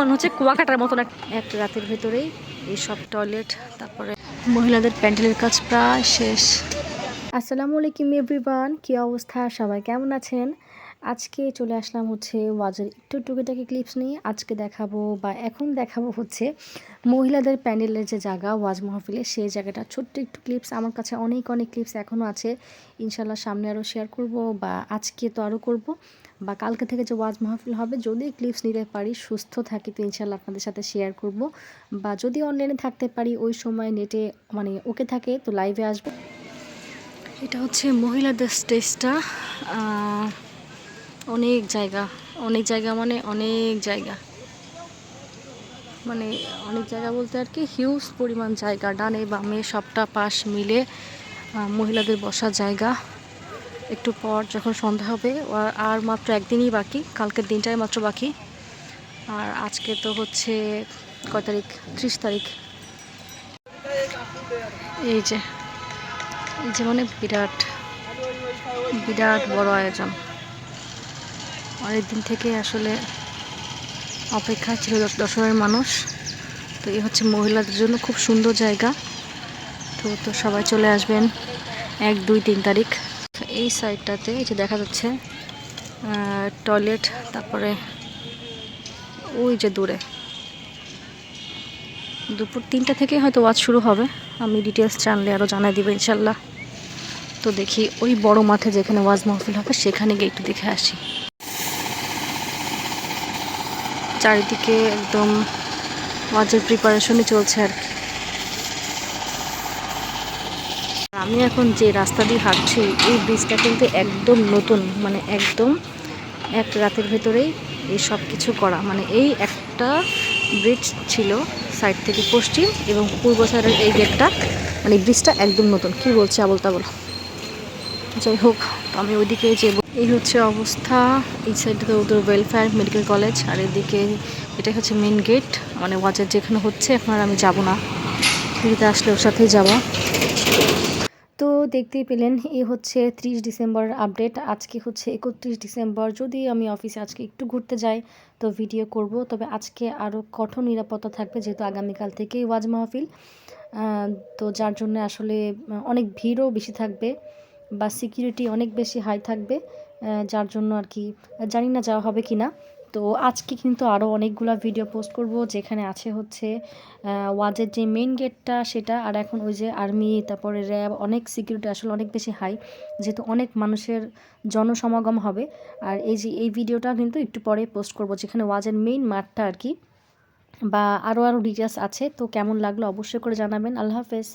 মনে হচ্ছে কুয়াকাটার মতন এক- এক রাতের ভেতরেই এইসব টয়লেট তারপরে মহিলাদের প্যান্ডেলের কাজ প্রায় শেষ। আসসালামু আলাইকুম এভরিওয়ান কী অবস্থা? সবাই কেমন আছেন? আজকে চলে আসলাম হচ্ছে ওয়াজের একটু টুকিটাকি ক্লিপস নিয়ে। আজকে দেখাবো বা এখন দেখাবো হচ্ছে মহিলাদের প্যান্ডেলের যে জায়গা, ওয়াজ মাহফিলে সেই জায়গাটা। ছোট্ট একটু ক্লিপস আমার কাছে অনেক অনেক ক্লিপস এখনও আছে। ইনশাল্লাহ সামনে আরও শেয়ার করব বা আজকে তো আরও করব। বা কালকে থেকে যে ওয়াজ মাহফিল হবে, যদি ক্লিপস নিতে পারি, সুস্থ থাকি তো ইনশাল্লাহ আপনাদের সাথে শেয়ার করব। বা যদি অনলাইনে থাকতে পারি, ওই সময় নেটে মানে ওকে থাকে, তো লাইভে আসব। এটা হচ্ছে মহিলাদের স্টেজটা অনেক জায়গা অনেক জায়গা মানে অনেক জায়গা। মানে অনেক জায়গা বলতে আর কি হিউজ পরিমাণ জায়গা, ডানে বামে সবটা পাশ মিলে মহিলাদের বসার জায়গা। একটু পর যখন সন্ধ্যা হবে আর- মাত্র একদিনই বাকি, কালকের দিনটাই মাত্র বাকি। আর আজকে তো হচ্ছে কয় তারিখ? ত্রিশ তারিখ। এই যে এই যে মানে বিরাট বিরাট বড় আয়োজন। অনেক দিন থেকে আসলে অপেক্ষা ছিল দশ- দশরের মানুষ। তো এই হচ্ছে মহিলাদের জন্য খুব সুন্দর জায়গা। তো তো সবাই চলে আসবেন এক, দুই, তিন তারিখ। এই সাইডটাতে এই যে দেখা যাচ্ছে টয়লেট, তারপরে ওই যে দূরে। দুপুর তিনটা থেকে হয়তো ওয়াজ শুরু হবে। আমি ডিটেলস জানলে আরও জানাই দিব ইনশাল্লাহ। তো দেখি ওই বড় মাঠে যেখানে ওয়াজ মাহফিল হবে, সেখানে গিয়ে একটু দেখে আসি। চারিদিকে একদম ওয়াজের প্রিপারেশনই চলছে আর কি। আমি এখন যে রাস্তা দিয়ে হাঁটছি, এই ব্রিজটা কিন্তু একদম নতুন মানে একদম এক রাতের ভেতরেই এই সব কিছু করা। মানে এই একটা ব্রিজ ছিল সাইড থেকে পশ্চিম এবং পূর্ব সাইডের এই গেটটা মানে ব্রিজটা একদম নতুন। কি বলছে আবল তাবল যাই হোক, আমি ওইদিকে যে এই হচ্ছে অবস্থা। এই সাইডে ওদের ওয়েলফেয়ার মেডিকেল কলেজ আর এদিকে এটা হচ্ছে মেন গেট মানে ওয়াজের যেখানে হচ্ছে, এখন আর আমি যাব না। ফিরিতে আসলে ওর সাথেই যাব। তো দেখতেই পেলেন, এই হচ্ছে ত্রিশ ডিসেম্বর আপডেট আজকে হচ্ছে একত্রিশ ডিসেম্বর। যদি আমি অফিসে আজকে একটু ঘুরতে যাই, তো ভিডিও করব। তবে আজকে আরও কঠোর নিরাপত্তা থাকবে, যেহেতু আগামীকাল থেকেই ওয়াজ মাহফিল। তো যার জন্য আসলে অনেক ভিড়ও বেশি থাকবে। বা সিকিউরিটি অনেক বেশি হাই থাকবে যার জন্য আর কি, জানি না যাওয়া হবে কি না তো আজকে কিন্তু আরও অনেকগুলো ভিডিও পোস্ট করব, যেখানে আছে হচ্ছে ওয়াজের যে মেন গেটটা সেটা, আর এখন ওই যে আর্মি তারপরে র্যাব অনেক সিকিউরিটি আসলে অনেক বেশি হাই যেহেতু অনেক মানুষের জনসমাগম হবে। আর এই যে, এই ভিডিওটা কিন্তু একটু পরে পোস্ট করব, যেখানে ওয়াজের মেইন মাঠটা আর কি। বা আরও আরও ডিটেলস আছে, তো কেমন লাগল অবশ্যই করে জানাবেন। আল্লাহ হাফেজ।